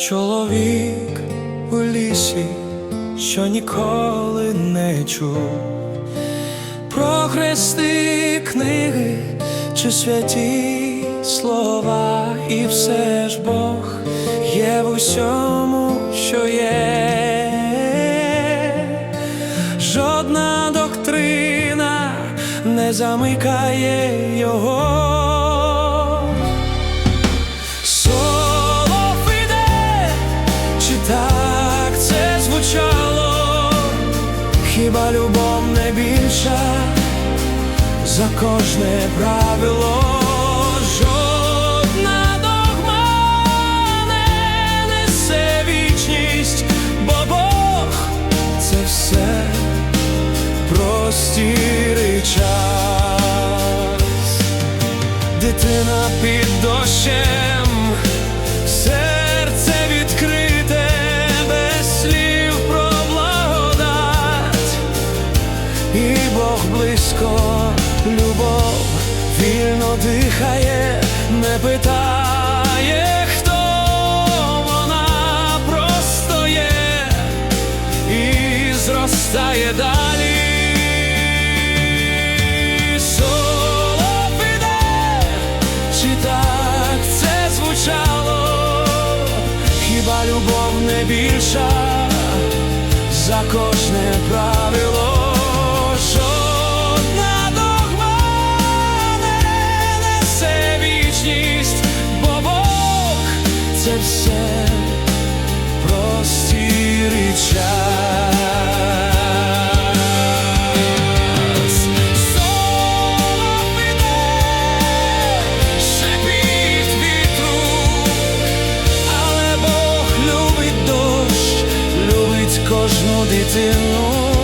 чоловік у лісі, що ніколи не чув, про хрести книги чи святі слова, і все ж Бог є в усьому, що є, жодна доктрина не замикає його. За кожне правило? Близько, любов вільно дихає, не питає, хто вона просто є зростає далі. Солов іде, чи так це звучало? Хіба любов не більша за кожне правило? кожну дитину.